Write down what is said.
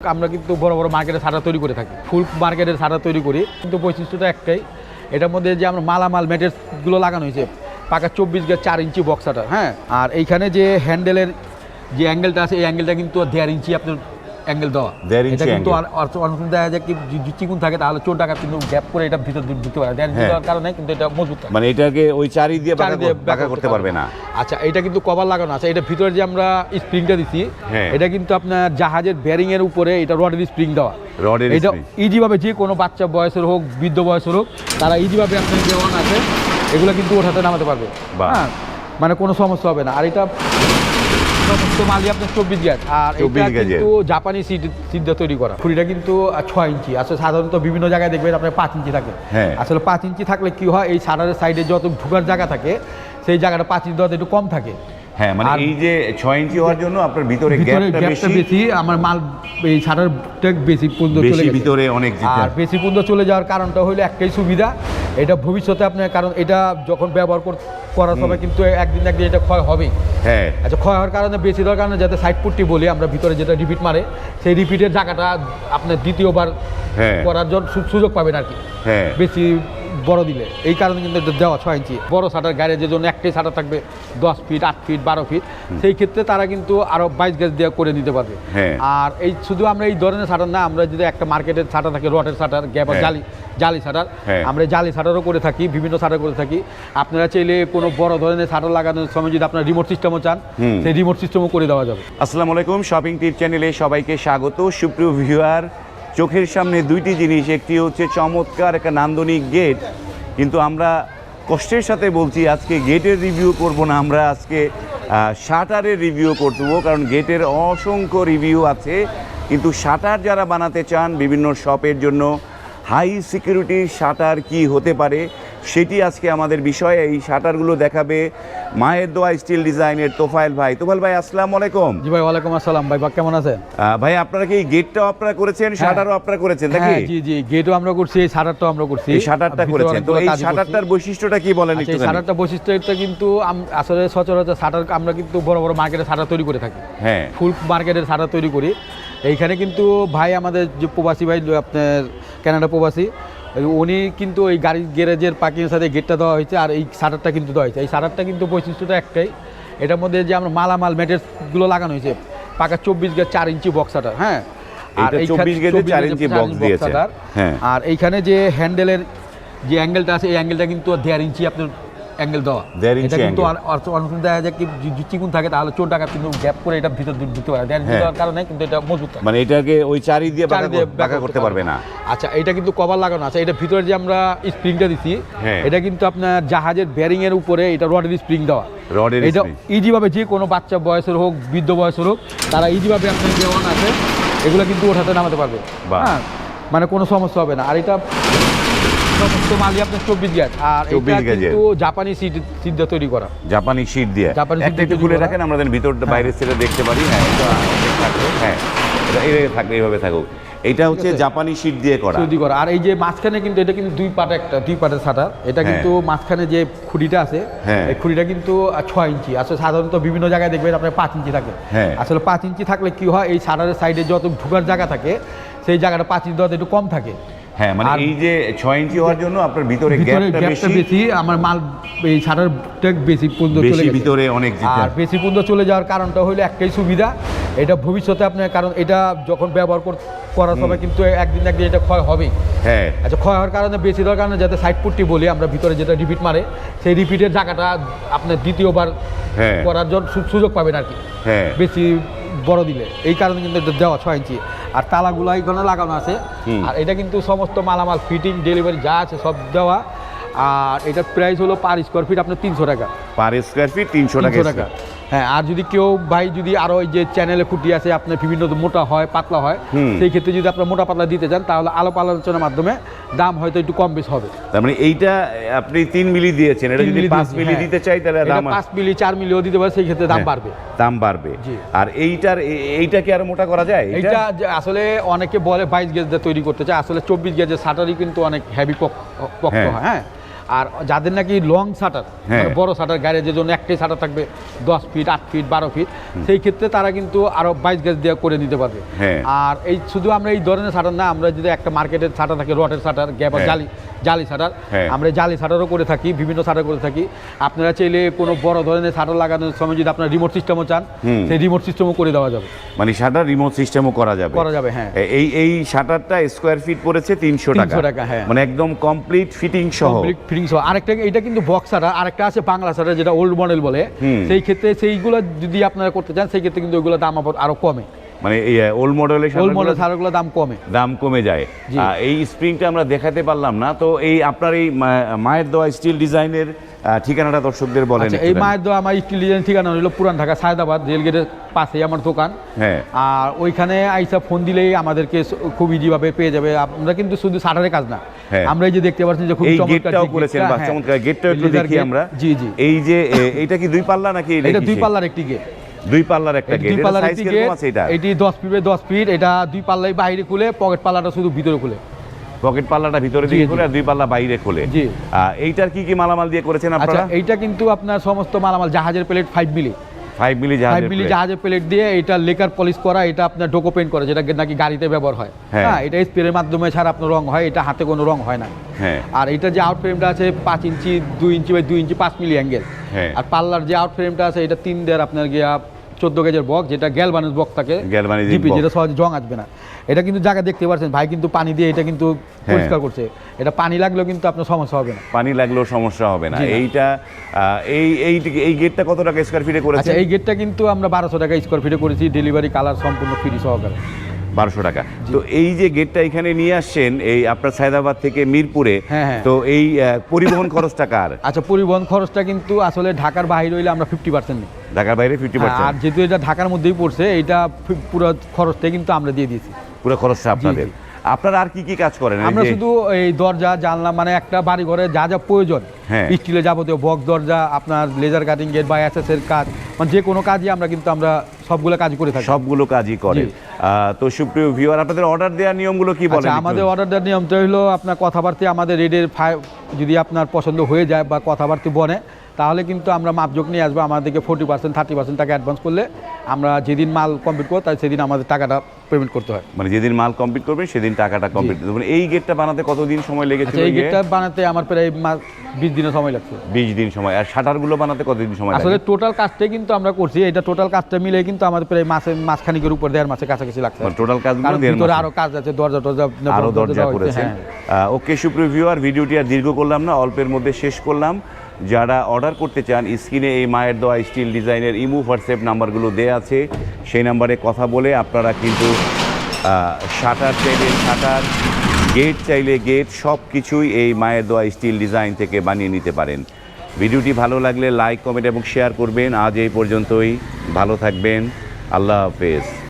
আমরা কিন্তু বড় বড় মার্কেটে সাটা তৈরি করে থাকি। ফুল মার্কেটের সাটা তৈরি করি। কিন্তু বৈশিষ্ট্যটা একটাই, এটার মধ্যে যে আমরা মালামাল ম্যাটেরিয়ালসগুলো লাগানো হয়েছে, পাকা চব্বিশ গেজ চার ইঞ্চি বক্সাটা হ্যাঁ? আর এইখানে যে হ্যান্ডেলের যে অ্যাঙ্গেলটা আছে, এই অ্যাঙ্গেলটা কিন্তু দেড় ইঞ্চি আপনার অ্যাঙ্গেল দেওয়া। এটা কিন্তু অনেক দেখা যায় কি চিকুন থাকে তাহলে চোর কিন্তু গ্যাপ করে এটা ভিতর ঢুকতে পারে। ইঞ্চি হ্যাঁ। দেওয়ার কারণে কিন্তু এটা মজবুত মানে এটাকে ওই চারি দিয়ে বাঁকা চারি দিয়ে বাঁকা করতে পারবে না। আচ্ছা এটা কিন্তু কভার লাগানো আছে। এটা ভিতরে যে আমরা স্প্রিংটা দিছি হ্যাঁ। এটা কিন্তু আপনার জাহাজের ব্যারিং এর উপরে এটা রডের স্প্রিং দেওয়া। রডের এটা spring। ইজি ভাবে যে কোনো বাচ্চা বয়সের হোক বৃদ্ধ বয়সের হোক তারা ইজি ভাবে আপনার যে আছে এগুলো কিন্তু ওঠাতে নামাতে পারবে। হ্যাঁ মানে কোনো সমস্যা হবে না। আর এটা আপনার চব্বিশ গ্যাস। আর এটা কিন্তু জাপানি সিদ্ধা তৈরি করা। খুঁড়িটা কিন্তু ছয় ইঞ্চি। আসলে সাধারণত বিভিন্ন জায়গায় দেখবেন আপনার পাঁচ ইঞ্চি থাকে। হ্যাঁ। আসলে পাঁচ ইঞ্চি থাকলে কি হয় এই সাইডে যত ঢুকার জায়গা থাকে সেই জায়গাটা পাঁচ ইঞ্চি একটু কম থাকে। হ্যাঁ মানে এই যে ছয় ইঞ্চি হওয়ার জন্য আপনার ভিতরে গ্যাপটা বেশি? আমার মাল এই সাদার বেশি পর্যন্ত চলে ভিতরে অনেক আর বেশি পর্যন্ত চলে যাওয়ার কারণটা হলো একটাই সুবিধা এটা ভবিষ্যতে আপনার কারণ এটা যখন ব্যবহার কর- করার সময় কিন্তু একদিন একদিন এটা ক্ষয় হবেই। হ্যাঁ। আচ্ছা ক্ষয় হওয়ার কারণে বেশি দেওয়ার কারণে যাতে সাইড পুট্টি বলি আমরা ভিতরে যেটা রিপিট মারে সেই রিপিটের জায়গাটা আপনার দ্বিতীয়বার হ্যাঁ। করার জন্য সুযোগ পাবেন আর কি। হ্যাঁ। বেশি বড় দিলে। এই কারণে কিন্তু এটা দেওয়া ছয় ইঞ্চি। বড় শাটার গ্যারেজের জন্য একটাই শাটার থাকবে দশ ফিট আট ফিট বারো ফিট সেই ক্ষেত্রে তারা কিন্তু আরও বাইশ গ্যাস দিয়ে করে নিতে পারবে। হ্যাঁ। আর এই শুধু আমরা এই ধরনের শাটার না আমরা যদি একটা মার্কেটের শাটার থাকে রটের শাটার গ্যাপ। জালি জালি শাটার হ্যাঁ। আমরা জালি শাটারও করে থাকি বিভিন্ন শাটার করে থাকি। আপনারা চাইলে কোনো বড় ধরনের শাটার লাগানোর সময় যদি আপনার রিমোট সিস্টেমও চান সেই রিমোট সিস্টেমও করে দেওয়া যাবে। আসসালামু আলাইকুম শপিং টিপ চ্যানেলে সবাইকে স্বাগত। সুপ্রিয় ভিউয়ার চোখের সামনে দুইটি জিনিস একটি হচ্ছে চমৎকার একটা নান্দনিক গেট কিন্তু আমরা কষ্টের সাথে বলছি আজকে গেটের রিভিউ করব না আমরা আজকে শাটারের রিভিউ করব কারণ গেটের অসংখ্য রিভিউ আছে। কিন্তু শাটার যারা বানাতে চান বিভিন্ন শপের জন্য হাই সিকিউরিটির শাটার কি হতে পারে? সেটি আজকে আমাদের বিষয় এই শাটারগুলো দেখাবে। মায়ের দোয়া স্টিল ডিজাইনের তোফাইল ভাই। তোফাইল ভাই আসসালামু আলাইকুম। জি ভাই ওয়ালাইকুম আসসালাম। ভাই বা কেমন আছেন? ভাই আপনারা কি গেটটাও আপনারা করেছেন শাটারও আপনারা করেছেন নাকি? হ্যাঁ জি জি গেটও আমরা করছি এই শাটারটাও আমরা করছি। এই শাটারটা করেছেন। তো এই শাটারটার বৈশিষ্ট্যটা কি বলেন আচ্ছা, এই একটু শাটারটা বৈশিষ্ট্য এটা কিন্তু আসলে সচরাচর শাটার আমরা কিন্তু বড় বড় মার্কেটে শাটার তৈরি করে থাকি। হ্যাঁ। ফুল মার্কেটের শাটার তৈরি করি। এইখানে কিন্তু ভাই আমাদের যে প্রবাসী ভাই আপনার কানাডা প্রবাসী উনি কিন্তু ওই গাড়ি গ্যারেজের পার্কিংয়ের সাথে গেটটা দেওয়া হয়েছে আর এই শাটারটা কিন্তু দেওয়া হয়েছে এই শাটারটা কিন্তু বৈশিষ্ট্যটা একটাই এটার মধ্যে যে আমরা মালামাল ম্যাটেরিয়ালসগুলো লাগানো হয়েছে পাকা চব্বিশ গেজ চার ইঞ্চি বক্স শাটার হ্যাঁ আর এইটা এইখানে 24 গেজে 24 চার গেজে ইঞ্চি চার দিয়েছে। হ্যাঁ। আর এইখানে যে হ্যান্ডেলের যে অ্যাঙ্গেলটা আছে এই অ্যাঙ্গেলটা কিন্তু দেড় ইঞ্চি আপনার অ্যাঙ্গেল দেওয়া। এটা কিন্তু অনেক দেখা যায় কি চিকুন থাকে তাহলে চোর কিন্তু গ্যাপ করে এটা ভিতর ঢুকতে পারে। ইঞ্চি হ্যাঁ। দেওয়ার কারণে কিন্তু এটা মজবুত মানে এটাকে ওই চারি দিয়ে বাঁকা করতে পারবে না। আচ্ছা এটা কিন্তু কভার লাগানো আছে। এটা ভিতরে যে আমরা স্প্রিংটা দিছি হ্যাঁ। এটা কিন্তু আপনার জাহাজের ব্যারিং এর উপরে এটা রডের স্প্রিং দেওয়া। রডের এটা spring। ইজি ভাবে যে কোনো বাচ্চা বয়সের হোক বৃদ্ধ বয়সের হোক তারা ইজি ভাবে আপনার যে অন আছে এগুলো কিন্তু ওঠাতে নামাতে পারবে। হ্যাঁ মানে কোনো সমস্যা হবে না। আর এটা সমস্ত মালই আপনার চব্বিশ গ্যাস। আর 24 এটা গ্যাজের। কিন্তু জাপানি সিট সিদ্ধা তৈরি করা। জাপানি শীট দিয়ে। জাপানি একটা একটু খুলে। রাখেন আমাদের ভিতরটা বাইরের সেটা দেখতে পারি। হ্যাঁ হ্যাঁ এটা এইভাবে থাকবে এইভাবে থাকুক। এটা হচ্ছে জাপানি শীট দিয়ে করা। তৈরি করা। আর এই যে মাঝখানে কিন্তু এটা কিন্তু দুই পাট একটা দুই পাটের শাটার এটা হ্যাঁ। কিন্তু মাঝখানে যে খুঁড়িটা আছে হ্যাঁ। এই খুঁড়িটা কিন্তু ছয় ইঞ্চি। আসলে সাধারণত বিভিন্ন জায়গায় দেখবেন আপনার পাঁচ ইঞ্চি থাকে। হ্যাঁ। আসলে পাঁচ ইঞ্চি থাকলে কি হয় এই শাটারের সাইডে যত ঢুকার জায়গা থাকে সেই জায়গাটা পাঁচ ইঞ্চি একটু কম থাকে। হ্যাঁ মানে এই যে ছয় ইঞ্চি হওয়ার জন্য আপনার ভিতরে গ্যাপটা বেশি আমার মাল এই শাটারটা বেশি পর্যন্ত চলে ভিতরে অনেক আর বেশি পর্যন্ত চলে যাওয়ার কারণটা হলো একটাই সুবিধা এটা ভবিষ্যতে আপনার কারণ এটা যখন ব্যবহার কর- করার সময় কিন্তু একদিন একদিন এটা ক্ষয় হবেই। হ্যাঁ। আচ্ছা ক্ষয় হওয়ার কারণে বেশি দেওয়ার কারণে যাতে সাইড পুট্টি বলি আমরা ভিতরে যেটা রিপিট মারে সেই রিপিটের জায়গাটা আপনার দ্বিতীয়বার হ্যাঁ। করার জন্য সুযোগ পাবেন আর কি। হ্যাঁ। বেশি বড় দিলে। এই কারণে কিন্তু এটা দেওয়া ছয় ইঞ্চি। আর তালাগুলো এখানে লাগানো আছে। আর এটা কিন্তু সমস্ত মালামাল ফিটিং ডেলিভারি যা আছে সব দেওয়া। আর এটার প্রাইস হলো পার স্কোয়ার ফিট আপনার তিনশো টাকা। পার স্কোয়ার ফিট তিনশো টাকা টাকা। হ্যাঁ আর যদি কেউ ভাই যদি আরও ওই যে চ্যানেলে খুঁটি আছে আপনার বিভিন্ন মোটা হয় পাতলা হয় সেই ক্ষেত্রে যদি আপনার মোটা পাতলা দিতে চান তাহলে আলো আলোচনার মাধ্যমে দাম হয়তো একটু কম বেশ হবে। তার মানে এইটা আপনি তিন মিলি দিয়েছেন এটা যদি পাঁচ মিলি হ্যাঁ। দিতে চাই তাহলে দাম পাঁচ মিলি চার মিলিও দিতে পারে সেই ক্ষেত্রে দাম হ্যাঁ, বাড়বে। দাম বাড়বে। আর এইটার এইটা কি আরও মোটা করা যায়? এইটা? আসলে অনেকে বলে বাইশ গেজ দিয়ে তৈরি করতে চায় আসলে চব্বিশ গেজের শাটারই কিন্তু অনেক হেভি পক্ত হ্যাঁ। হয় হ্যাঁ। আর যাদের নাকি লং শাটার হ্যাঁ। বড় শাটার যে জন্য একটাই শাটার থাকবে দশ ফিট আট ফিট বারো ফিট সেই ক্ষেত্রে তারা কিন্তু আরও বাইশ গাছ দিয়ে করে নিতে পারবে হ্যাঁ। আর এই শুধু আমরা এই ধরনের সাটার না আমরা যদি একটা মার্কেটের সাটার থাকে রটের শাটার গ্যাপ। জালি জালি শাটার হ্যাঁ। আমরা জালি শাটারও করে থাকি বিভিন্ন শাটার করে থাকি। আপনারা চাইলে কোনো বড় ধরনের শাটার লাগানোর সময় যদি আপনার রিমোট সিস্টেমও চান সেই রিমোট সিস্টেমও করে দেওয়া যাবে। মানে শাটার রিমোট সিস্টেমও করা যাবে। করা যাবে হ্যাঁ। এই এই শাটারটা স্কোয়ার ফিট পড়েছে তিনশো টাকা। টাকা, হ্যাঁ। মানে একদম কমপ্লিট ফিটিং সহ। কমপ্লিট ফিটিং সহ। আরেকটা এটা কিন্তু বক্স শাটার আরেকটা আছে বাংলা শাটার যেটা ওল্ড মডেল বলে। সেই ক্ষেত্রে সেইগুলো যদি আপনারা করতে চান সেই ক্ষেত্রে কিন্তু ওইগুলো দাম আবার আরও কমে। মানে ওল্ড মডেলের ওল্ড মডেল শাটারগুলো দাম কমে। দাম কমে যায়। এই স্প্রিংটা আমরা দেখাতে পারলাম না তো এই আপনার এই মায়ের দেওয়া স্টিল ডিজাইনের ঠিকানাটা দর্শকদের বলেন আচ্ছা এই মায়ের দোয়া আমার স্টিল ডিজাইন ঠিকানা হলো পুরান ঢাকা সায়দাবাদ রেলগেটের পাশেই আমার দোকান। হ্যাঁ। আর ওইখানে আইসা ফোন দিলেই আমাদেরকে খুব ইজিভাবে পেয়ে যাবে। আমরা কিন্তু শুধু শাটারের কাজ না। হ্যাঁ। আমরা এই যে দেখতে পাচ্ছেন যে খুব চমৎকার করেছেন বা হ্যাঁ। চমৎকার। গেটটাও একটু দেখি আমরা। জি জি। এই যে এইটা কি দুই পাল্লা নাকি এটা দুই পাল্লার একটি গেট দুই পাল্লার একটা গেট দুই এটা পাল্লার সাইজ একটি কীরকম গেট আছে এটা? এটি দশ ফিটে দশ ফিট এটা দুই পাল্লাই বাইরে খুলে পকেট পাল্লাটা শুধু ভিতরে খুলে। পকেট পাল্লাটা ভিতরে দিকে খুলে আর দুই পাল্লা বাইরে খুলে। জি। এইটার কি কি মালামাল দিয়ে করেছেন আচ্ছা আপনারা এইটা কিন্তু আপনার সমস্ত মালামাল জাহাজের plate five milli five milli five জাহাজের মিলি জাহাজের প্লেট দিয়ে এটা লেকার পলিশ করা এটা আপনার ডোকো পেন্ট করা যেটা নাকি গাড়িতে ব্যবহার হয়। হ্যাঁ। হ্যাঁ এটা স্প্রের মাধ্যমে ছাড়া আপনার রং হয় এটা হাতে কোনো রং হয় না। হ্যাঁ। আর এটা যে আউট ফ্রেমটা আছে পাঁচ ইঞ্চি দুই ইঞ্চি বাই দুই ইঞ্চি পাঁচ মিলি অ্যাঙ্গেল। আর পাল্লার যে আউট ফ্রেমটা আছে এটা তিন দেড় আপনার গিয়া চোদ্দ গেজের বক্স যেটা গ্যালবানিজ বক্স থাকে জিপি যেটা সহজে জং আসবে না। এটা কিন্তু জায়গা দেখতে পাচ্ছেন ভাই কিন্তু পানি দিয়ে এটা কিন্তু হ্যাঁ। পরিষ্কার করছে। এটা পানি লাগলেও কিন্তু আপনার সমস্যা হবে না। পানি লাগলেও সমস্যা হবে না। এইটা এই এই এই গেটটা কত টাকা স্কোয়ার ফিটে করেছে এই গেটটা কিন্তু আমরা বারোশো টাকা স্কোয়ার ফিটে করেছি ডেলিভারি কালার সম্পূর্ণ ফ্রি সহকারে। বারোশো টাকা। তো এই যে গেটটা এখানে নিয়ে আসছেন এই আপনার সায়দাবাদ থেকে মিরপুরে হ্যাঁ, হ্যাঁ। তো এই পরিবহন খরচটা কার? আচ্ছা পরিবহন খরচটা কিন্তু আসলে ঢাকার বাইরে হইলে আমরা ফিফটি পার্সেন্ট নিই। ঢাকার বাইরে ফিফটি পার্সেন্ট আর যেহেতু এটা ঢাকার মধ্যেই পড়ছে এটা পুরো খরচটা কিন্তু আমরা দিয়ে দিয়েছি। পুরো খরচটা আপনাদের। আপনারা আর কি কি কাজ করেন? আমরা শুধু এই দরজা জানলা মানে একটা বাড়ি ঘরে যা যা প্রয়োজন হ্যাঁ। স্টিলের যাবতীয় বক দরজা আপনার লেজার কাটিং গেট বা এর কাজ মানে যে কোনো কাজই আমরা কিন্তু আমরা সবগুলো কাজ করে থাকি। সবগুলো কাজই করে তো সুপ্রিয় ভিউয়ার আপনাদের অর্ডার দেওয়ার নিয়মগুলো কি বলেন আচ্ছা আমাদের অর্ডার দেওয়ার নিয়মটা হলো আপনার কথাবার্তা আমাদের রেডের যদি আপনার পছন্দ হয়ে যায় বা কথাবার্তা বনে তাহলে কিন্তু আমরা মাপজোক নিয়ে আসব আমাদেরকে ফোর্টি পার্সেন্ট থার্টি পার্সেন্ট টাকা অ্যাডভান্স করলে আমরা যেদিন মাল কমপ্লিট করব তাই সেদিন আমাদের টাকাটা পেমেন্ট করতে হয়। মানে যেদিন মাল কমপ্লিট করবে সেদিন টাকাটা কমপ্লিট করবে। এই গেটটা বানাতে কতদিন সময় লেগেছিল আচ্ছা এই গেটটা বানাতে আমার প্রায় বিশ দিনের সময় লাগছে। বিশ দিন সময়। আর শাটারগুলো বানাতে কতদিন সময় আসলে টোটাল কাজটাই কিন্তু আমরা করছি এটা টোটাল কাজটা মিলে কিন্তু আমাদের প্রায় মাসে মাসখানিকের উপর দেড় মাসের কাছাকাছি লাগছে। টোটাল কাজ কারণ ভিতরে মাসে। আরও কাজ আছে দরজা টরজা আরও দরজা করেছেন। হ্যাঁ। ওকে সুপ্রিভিউ আর ভিডিওটি আর দীর্ঘ করলাম না অল্পের মধ্যে শেষ করলাম। যারা অর্ডার করতে চান, স্ক্রিনে এই মায়ের দোয়া, স্টিল ডিজাইনের ইমু, হোয়াটসঅ্যাপ নাম্বারগুলো দেওয়া আছে। সেই নাম্বারে কথা বলে আপনারা কিন্তু শাটার চাইলে শাটার, গেট চাইলে গেট সব কিছুই এই মায়ের দোয়া, স্টিল ডিজাইন থেকে বানিয়ে নিতে পারেন। ভিডিওটি ভালো লাগলে লাইক, কমেন্ট এবং শেয়ার করবেন। আজ এই পর্যন্তই। ভালো থাকবেন। আল্লাহ হাফেজ।